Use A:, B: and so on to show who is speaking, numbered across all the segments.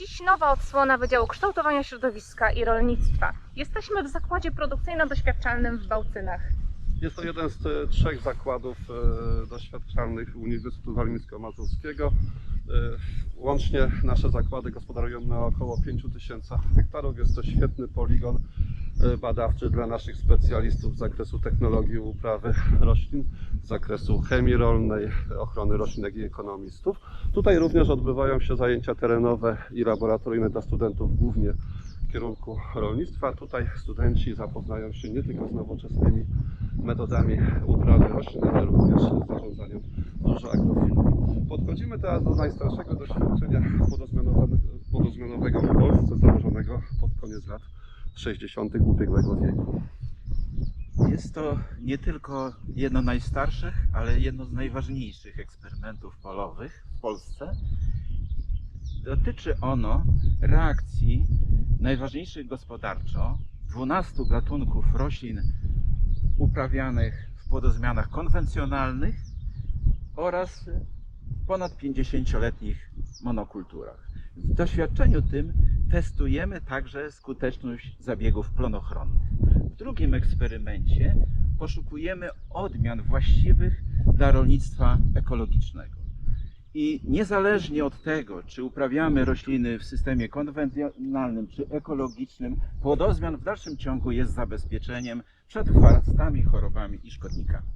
A: Dziś nowa odsłona Wydziału Kształtowania Środowiska i Rolnictwa. Jesteśmy w zakładzie produkcyjno-doświadczalnym w Bałcynach.
B: Jest to jeden z e, trzech zakładów e, doświadczalnych Uniwersytetu Warmińsko-Mazurskiego. E, Łącznie nasze zakłady gospodarują na około 5000 hektarów. Jest to świetny poligon badawczy dla naszych specjalistów z zakresu technologii uprawy roślin, z zakresu chemii rolnej, ochrony roślinek i ekonomistów. Tutaj również odbywają się zajęcia terenowe i laboratoryjne dla studentów głównie w kierunku rolnictwa. Tutaj studenci zapoznają się nie tylko z nowoczesnymi metodami uprawy roślin, ale również z zarządzaniem dużo agrofilii. Podchodzimy teraz do najstarszego doświadczenia podozmianowego w Polsce, założonego pod koniec lat 60. ubiegłego wieku.
C: Jest to nie tylko jedno z najstarszych, ale jedno z najważniejszych eksperymentów polowych w Polsce. Dotyczy ono reakcji najważniejszych gospodarczo 12 gatunków roślin uprawianych w płodozmianach konwencjonalnych oraz w ponad 50-letnich monokulturach. W doświadczeniu tym testujemy także skuteczność zabiegów plonochronnych. W drugim eksperymencie poszukujemy odmian właściwych dla rolnictwa ekologicznego. I niezależnie od tego, czy uprawiamy rośliny w systemie konwencjonalnym czy ekologicznym, płodozmian w dalszym ciągu jest zabezpieczeniem przed chwastami, chorobami i szkodnikami.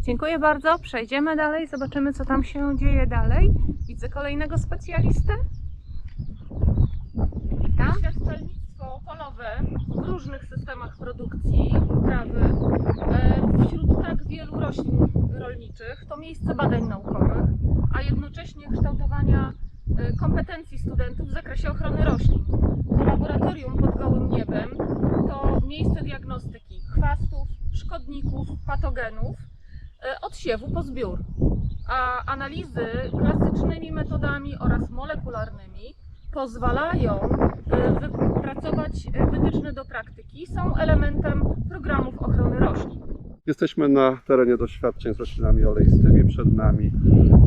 A: Dziękuję bardzo. Przejdziemy dalej, zobaczymy co tam się dzieje dalej. Widzę kolejnego specjalistę. W różnych systemach produkcji, uprawy, e, wśród tak wielu roślin rolniczych to miejsce badań naukowych, a jednocześnie kształtowania e, kompetencji studentów w zakresie ochrony roślin. Laboratorium pod gołym niebem to miejsce diagnostyki chwastów, szkodników, patogenów e, od siewu po zbiór. A analizy klasycznymi metodami oraz molekularnymi pozwalają wypracować e, wytyczne do praktyki, są elementem programów ochrony roślin.
B: Jesteśmy na terenie doświadczeń z roślinami oleistymi. Przed nami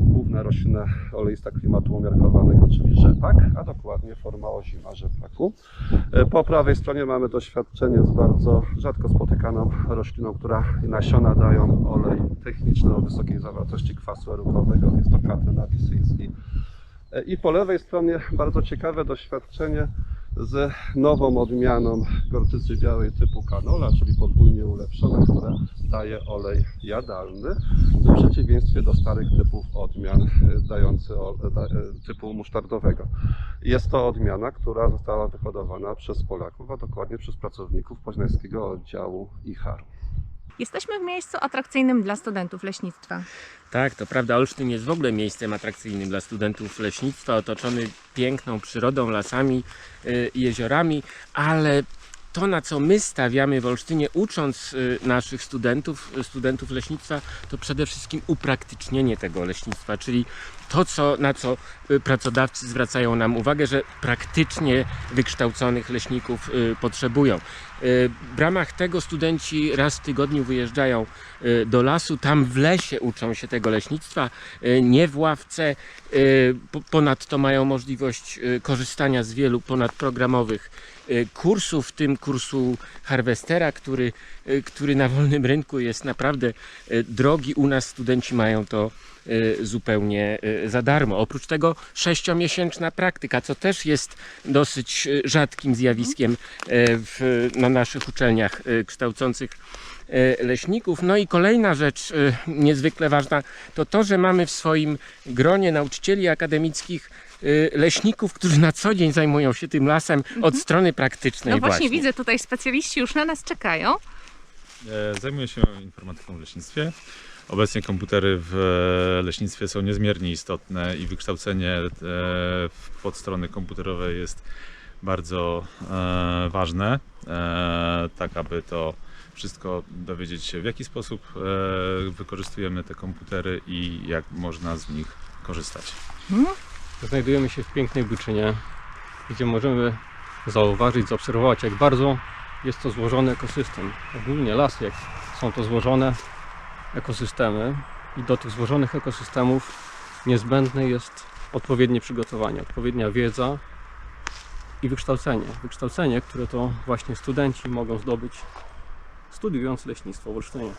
B: główna roślina oleista klimatu umiarkowanego, czyli rzepak, a dokładnie forma ozima rzepaku. E, Po prawej stronie mamy doświadczenie z bardzo rzadko spotykaną rośliną, która nasiona dają olej techniczny o wysokiej zawartości kwasu erukowego. Jest to katyn abisyjski. E, I po lewej stronie bardzo ciekawe doświadczenie z nową odmianą gorczycy białej typu canola, czyli podwójnie ulepszona, która daje olej jadalny, w przeciwieństwie do starych typów odmian e, dający da- e, typu musztardowego. Jest to odmiana, która została wyhodowana przez Polaków, a dokładnie przez pracowników poznańskiego oddziału IHAR.
A: Jesteśmy w miejscu atrakcyjnym dla studentów leśnictwa.
D: Tak, to prawda. Olsztyn jest w ogóle miejscem atrakcyjnym dla studentów leśnictwa, otoczony piękną przyrodą, lasami y, jeziorami, ale to, na co my stawiamy w Olsztynie, ucząc y, naszych studentów, y, studentów leśnictwa, to przede wszystkim upraktycznienie tego leśnictwa, czyli to, co, na co y, pracodawcy zwracają nam uwagę, że praktycznie wykształconych leśników potrzebują. W ramach tego studenci raz w tygodniu wyjeżdżają do lasu, tam w lesie uczą się tego leśnictwa, nie w ławce. Po- Ponadto mają możliwość korzystania z wielu ponadprogramowych kursów, w tym kursu harwestera, który, y, który na wolnym rynku jest naprawdę y, drogi. U nas studenci mają to zupełnie za darmo. Oprócz tego sześciomiesięczna praktyka, co też jest dosyć rzadkim zjawiskiem w, na naszych uczelniach kształcących leśników. No i kolejna rzecz niezwykle ważna to to, że mamy w swoim gronie nauczycieli akademickich leśników, którzy na co dzień zajmują się tym lasem od strony praktycznej
A: No właśnie, widzę tutaj specjaliści już na nas czekają.
E: E, Zajmuję się informatyką w leśnictwie. Obecnie komputery w e, leśnictwie są niezmiernie istotne i wykształcenie e, pod strony komputerowej jest bardzo ważne, tak aby to wszystko dowiedzieć się w jaki sposób wykorzystujemy te komputery i jak można z nich korzystać.
F: Znajdujemy się w pięknej Byczynie, gdzie możemy zauważyć, zaobserwować, jak bardzo jest to złożony ekosystem. Ogólnie lasy, jak są to złożone ekosystemy i do tych złożonych ekosystemów niezbędne jest odpowiednie przygotowanie, odpowiednia wiedza i wykształcenie. Wykształcenie, które to właśnie studenci mogą zdobyć studiując leśnictwo w Olsztynie.